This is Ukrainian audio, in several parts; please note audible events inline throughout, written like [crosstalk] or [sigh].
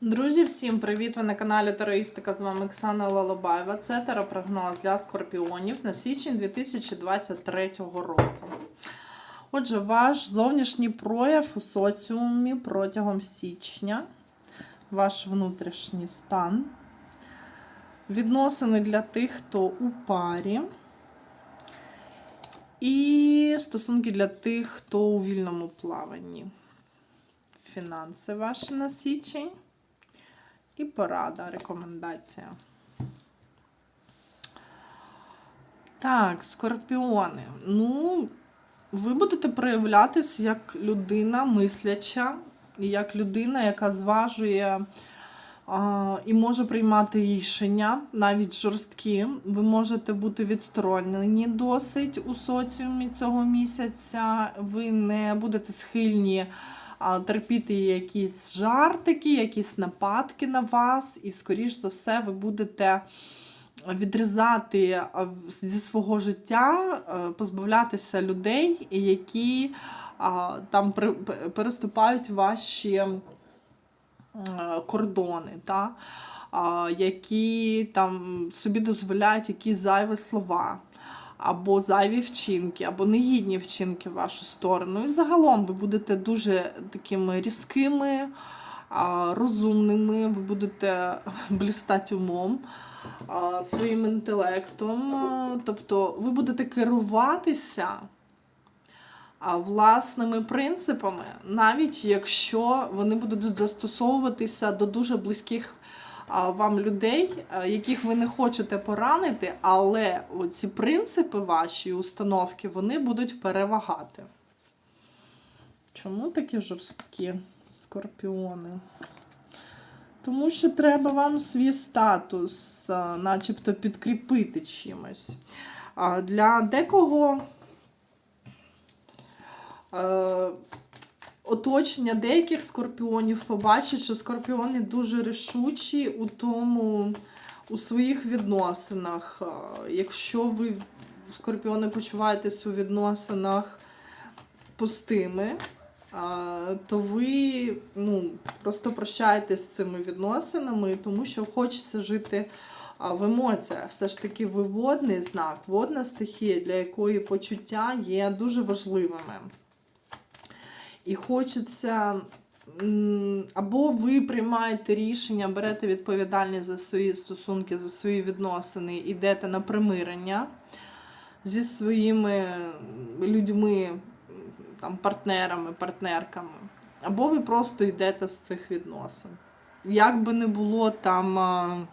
Друзі, всім привіт! Ви на каналі Тароїстика. З вами Оксана Лалабаєва. Це теропрогноз для скорпіонів на січень 2023 року. Отже, ваш зовнішній прояв у соціумі протягом січня, ваш внутрішній стан, відносини для тих, хто у парі, і стосунки для тих, хто у вільному плаванні. Фінанси ваші на січень. І порада, рекомендація. Так, скорпіони. Ну, ви будете проявлятись як людина мисляча, як людина, яка зважує а, і може приймати рішення, навіть жорсткі. Ви можете бути відсторонені досить у соціумі цього місяця. Ви не будете схильні терпіти якісь жартики, якісь нападки на вас, і, скоріш за все, ви будете відрізати зі свого життя, е, позбавлятися людей, які там переступають ваші е, кордони, та? які там собі дозволяють якісь зайві слова. Або зайві вчинки, або негідні вчинки в вашу сторону. І загалом ви будете дуже такими різкими, розумними, ви будете [laughs] блістати умом, своїм інтелектом. Тобто ви будете керуватися власними принципами, навіть якщо вони будуть застосовуватися до дуже близьких вам людей, яких ви не хочете поранити, але ці принципи ваші установки вони будуть перевагати. Чому такі жорсткі скорпіони? Тому що треба вам свій статус, начебто, підкріпити чимось. Для декого е, оточення деяких скорпіонів побачить, що скорпіони дуже рішучі у тому, у своїх відносинах. Якщо ви, скорпіони, почуваєтесь у відносинах пустими, то ви ну, просто прощаєтесь з цими відносинами, тому що хочеться жити в емоціях. Все ж таки, ви водний знак, водна стихія, для якої почуття є дуже важливими. І хочеться. Або ви приймаєте рішення, берете відповідальність за свої стосунки, за свої відносини, йдете на примирення зі своїми людьми, там, партнерами, партнерками. Або ви просто йдете з цих відносин. Як би не було там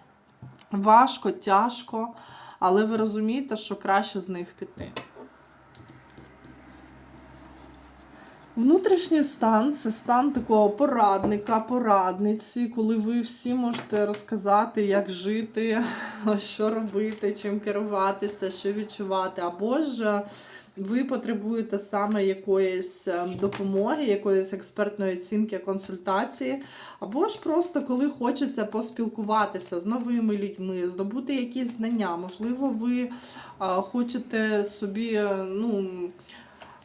важко, тяжко, але ви розумієте, що краще з них піти. Внутрішній стан це стан такого порадника, порадниці, коли ви всі можете розказати, як жити, [laughs] що робити, чим керуватися, що відчувати. Або ж ви потребуєте саме якоїсь е, допомоги, якоїсь експертної оцінки, консультації, або ж просто коли хочеться поспілкуватися з новими людьми, здобути якісь знання. Можливо, ви е, хочете собі, е, ну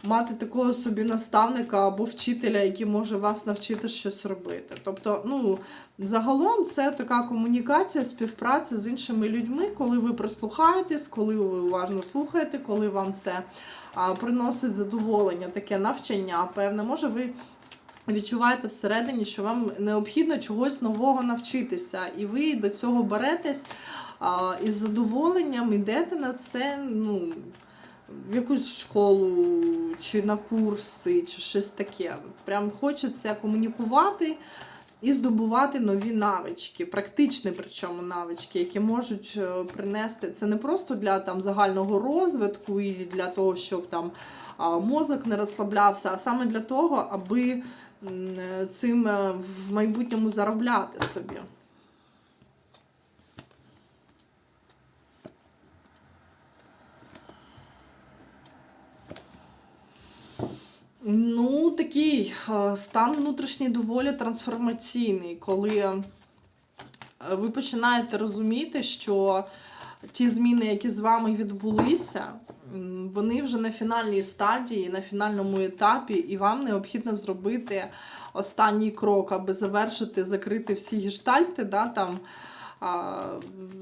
мати такого собі наставника або вчителя, який може вас навчити щось робити. Тобто, ну, загалом це така комунікація, співпраця з іншими людьми, коли ви прислухаєтесь, коли ви уважно слухаєте, коли вам це а, приносить задоволення, таке навчання, певне, може ви. Відчуваєте всередині, що вам необхідно чогось нового навчитися, і ви до цього беретесь із задоволенням йдете на це, ну, в якусь школу, чи на курси, чи щось таке. Прям хочеться комунікувати і здобувати нові навички, практичні причому навички, які можуть е, принести. Це не просто для там, загального розвитку і для того, щоб там мозок не розслаблявся, а саме для того, аби е, цим е, в майбутньому заробляти собі. Ну, такий е, стан внутрішній доволі трансформаційний, коли е, ви починаєте розуміти, що ті зміни, які з вами відбулися, вони вже на фінальній стадії, на фінальному етапі, і вам необхідно зробити останній крок, аби завершити, закрити всі гештальти, да, там,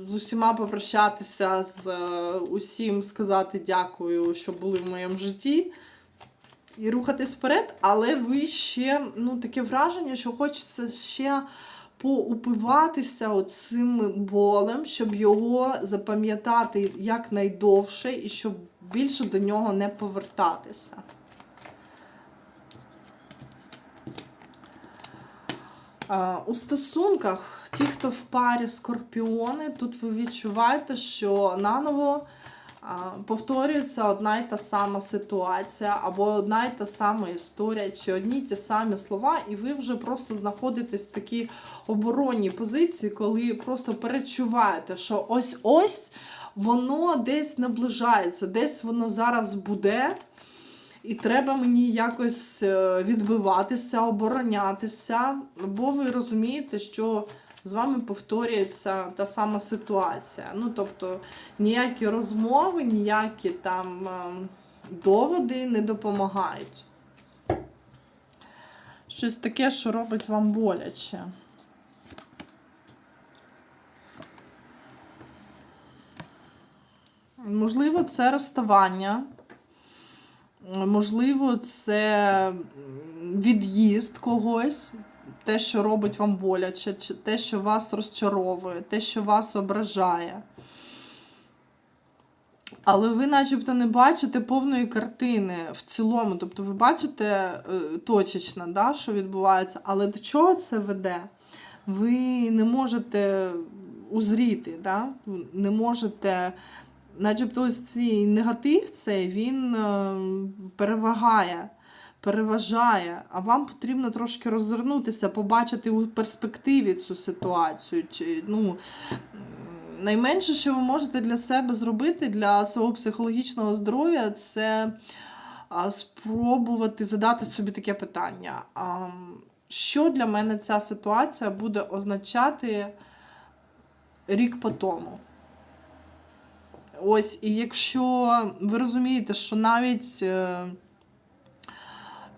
з усіма попрощатися, з е, усім сказати дякую, що були в моєму житті. І рухатись вперед, але ви ще ну, таке враження, що хочеться ще поупиватися оцим болем, щоб його запам'ятати якнайдовше і щоб більше до нього не повертатися. У стосунках, ті, хто в парі скорпіони, тут ви відчуваєте, що наново повторюється одна й та сама ситуація, або одна й та сама історія, чи одні й ті самі слова, і ви вже просто знаходитесь в такій оборонній позиції, коли просто перечуваєте, що ось-ось воно десь наближається, десь воно зараз буде. І треба мені якось е, відбиватися, оборонятися, бо ви розумієте, що з вами повторюється та сама ситуація. Ну, тобто, ніякі розмови, ніякі там е, доводи не допомагають. Щось таке, що робить вам боляче. Можливо, це розставання. Можливо, це від'їзд когось, те, що робить вам боляче, чи те, що вас розчаровує, те, що вас ображає. Але ви начебто не бачите повної картини в цілому. Тобто ви бачите е, точечно, да, що відбувається, але до чого це веде? Ви не можете узріти, да? не можете начебто ось цей негатив цей він е, перевагає, переважає, а вам потрібно трошки розвернутися, побачити у перспективі цю ситуацію. Чи, ну, Найменше, що ви можете для себе зробити, для свого психологічного здоров'я, це спробувати задати собі таке питання. Що для мене ця ситуація буде означати рік по тому? Ось, і якщо ви розумієте, що навіть е,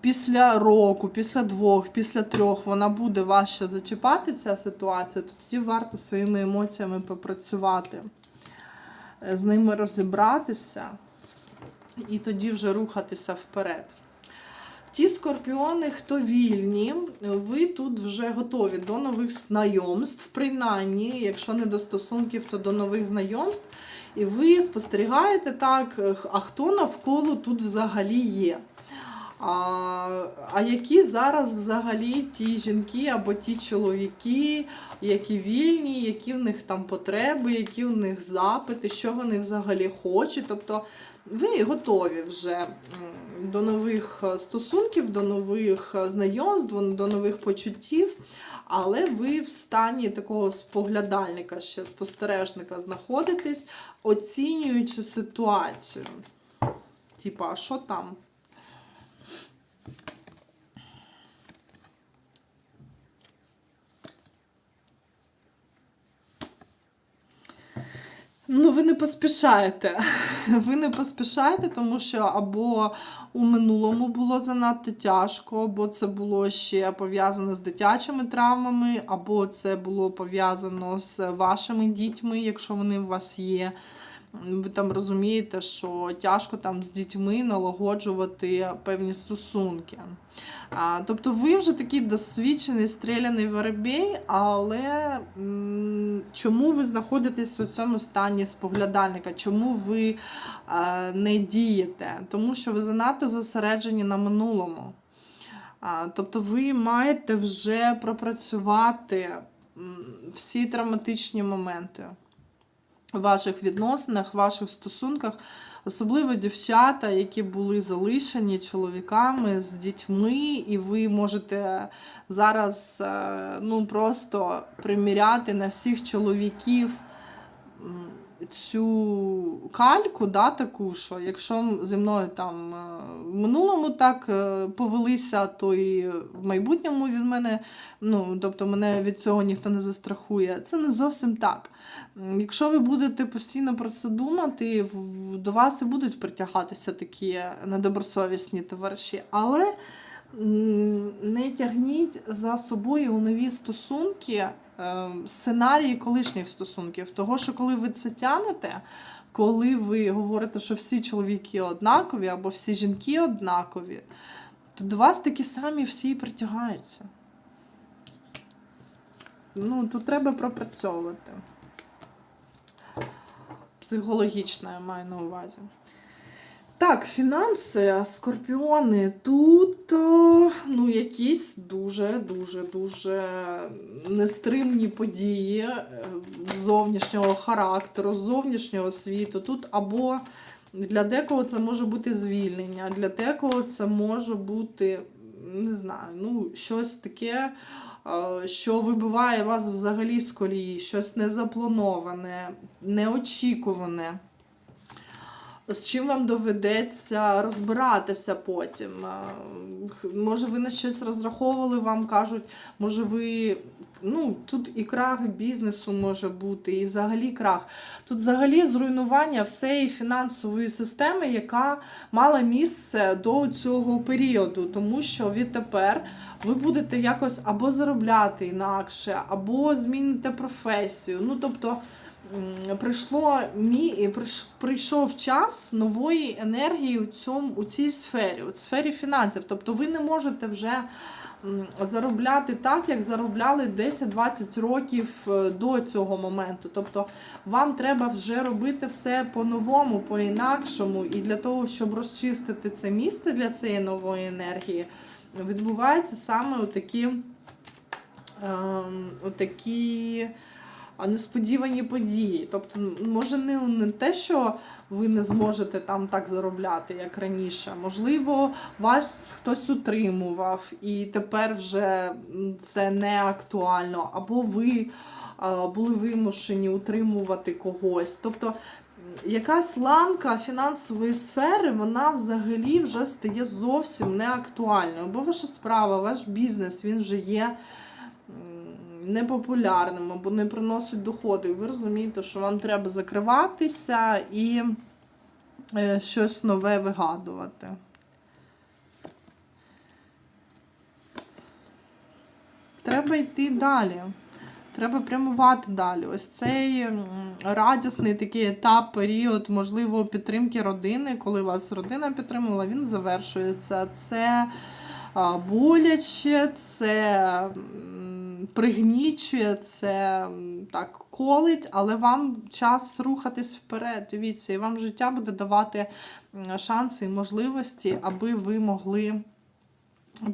після року, після двох, після трьох вона буде важче зачіпати ця ситуація, то тоді варто своїми емоціями попрацювати, е, з ними розібратися і тоді вже рухатися вперед. Ті скорпіони, хто вільні, ви тут вже готові до нових знайомств, принаймні, якщо не до стосунків, то до нових знайомств. І ви спостерігаєте так, а хто навколо тут взагалі є. А а які зараз взагалі ті жінки або ті чоловіки, які вільні, які в них там потреби, які в них запити, що вони взагалі хочуть. Тобто ви готові вже до нових стосунків, до нових знайомств, до нових почуттів, але ви в стані такого споглядальника, ще спостережника знаходитесь, оцінюючи ситуацію. Типа, а що там? Ну, ви не поспішаєте. [laughs] Ви не поспішаєте, тому що або у минулому було занадто тяжко, або це було ще пов'язано з дитячими травмами, або це було пов'язано з вашими дітьми, якщо вони у вас є ви там розумієте, що тяжко там з дітьми налагоджувати певні стосунки. А, Тобто ви вже такий досвідчений стріляний воробей, але м чому ви знаходитесь у цьому стані споглядальника? Чому ви а, не дієте? Тому що ви занадто зосереджені на минулому. А, Тобто ви маєте вже пропрацювати всі травматичні моменти ваших відносинах, ваших стосунках, особливо дівчата, які були залишені чоловіками з дітьми, і ви можете зараз е, ну, просто приміряти на всіх чоловіків цю кальку, да, таку, що якщо зі мною там е, в минулому так е, повелися, то і в майбутньому від мене, ну, тобто мене від цього ніхто не застрахує. Це не зовсім так. Якщо ви будете постійно про це думати, до вас і будуть притягатися такі недобросовісні товариші. Але не тягніть за собою у нові стосунки сценарії колишніх стосунків. Того, що коли ви це тянете, коли ви говорите, що всі чоловіки однакові або всі жінки однакові, то до вас такі самі всі притягаються. Ну, тут треба пропрацьовувати. Психологічно я маю на увазі. Так, фінанси, скорпіони. Тут ну, якісь дуже-дуже дуже нестримні події е, зовнішнього характеру, зовнішнього світу. Тут або для декого це може бути звільнення, для декого це може бути, не знаю, ну, щось таке, е, що вибиває вас взагалі з колії, щось незаплановане, неочікуване з чим вам доведеться розбиратися потім. Може, ви на щось розраховували, вам кажуть, може, ви. Ну, тут і крах бізнесу може бути, і взагалі крах. Тут взагалі зруйнування всієї фінансової системи, яка мала місце до цього періоду, тому що відтепер ви будете якось або заробляти інакше, або зміните професію. Ну, тобто, прийшло мі... прийшов час нової енергії у цьому у цій сфері, у сфері фінансів. Тобто ви не можете вже заробляти так, як заробляли 10-20 років е, до цього моменту. Тобто вам треба вже робити все по-новому, по-інакшому, і для того, щоб розчистити це місце для цієї нової енергії, відбуваються саме отакі, ем, отакі а несподівані події. Тобто, може, не, не те, що ви не зможете там так заробляти, як раніше. Можливо, вас хтось утримував, і тепер вже це не актуально, або ви були вимушені утримувати когось. Тобто, якась ланка фінансової сфери, вона взагалі вже стає зовсім не актуальною. Бо ваша справа, ваш бізнес, він вже є непопулярним або не приносить доходу. І ви розумієте, що вам треба закриватися і е, щось нове вигадувати. Треба йти далі. Треба прямувати далі. Ось цей радісний такий етап, період, можливо, підтримки родини, коли вас родина підтримувала, він завершується. Це боляче, це пригнічує, це так колить, але вам час рухатись вперед. Дивіться, і вам життя буде давати шанси і можливості, аби ви могли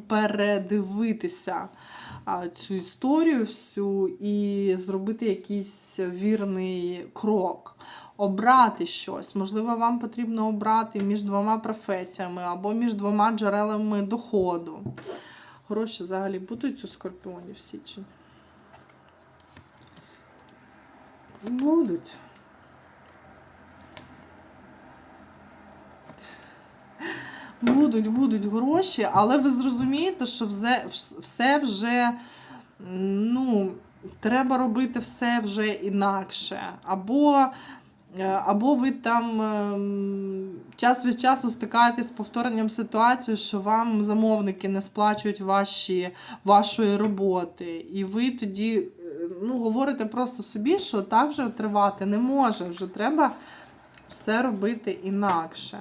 передивитися цю історію всю і зробити якийсь вірний крок. Обрати щось. Можливо, вам потрібно обрати між двома професіями або між двома джерелами доходу. Гроші взагалі будуть у скорпіонів в? Будуть. Будуть, будуть гроші, але ви зрозумієте, що все, вже, ну, треба робити все вже інакше. Або, або ви там ем, час від часу стикаєтесь з повторенням ситуації, що вам замовники не сплачують ваші, вашої роботи. І ви тоді е, ну, говорите просто собі, що так вже тривати не може. Вже треба все робити інакше.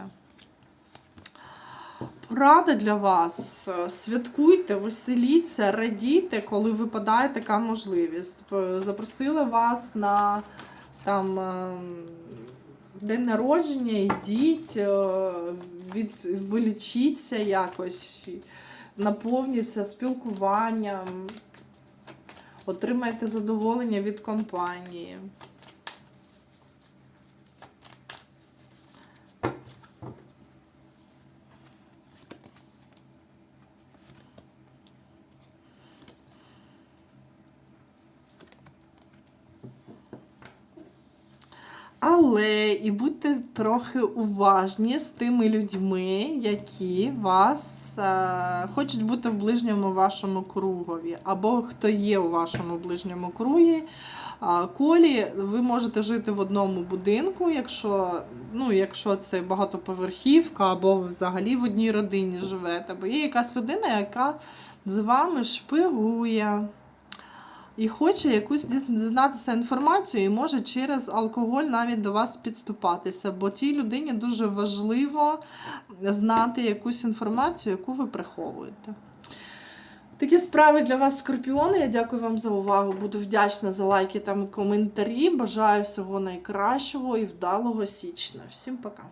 Порада для вас. Святкуйте, веселіться, радійте, коли випадає така можливість. Запросили вас на там, ем, день народження, йдіть, е, від, вилічіться якось, наповніться спілкуванням, отримайте задоволення від компанії. Але і будьте трохи уважні з тими людьми, які вас е, хочуть бути в ближньому вашому кругові, або хто є у вашому ближньому кругі. Колі, ви можете жити в одному будинку, якщо, ну, якщо це багатоповерхівка, або ви взагалі в одній родині живете, бо є якась людина, яка з вами шпигує і хоче якусь дізнатися інформацію і може через алкоголь навіть до вас підступатися, бо тій людині дуже важливо знати якусь інформацію, яку ви приховуєте. Такі справи для вас, скорпіони. Я дякую вам за увагу. Буду вдячна за лайки та коментарі. Бажаю всього найкращого і вдалого січня. Всім пока!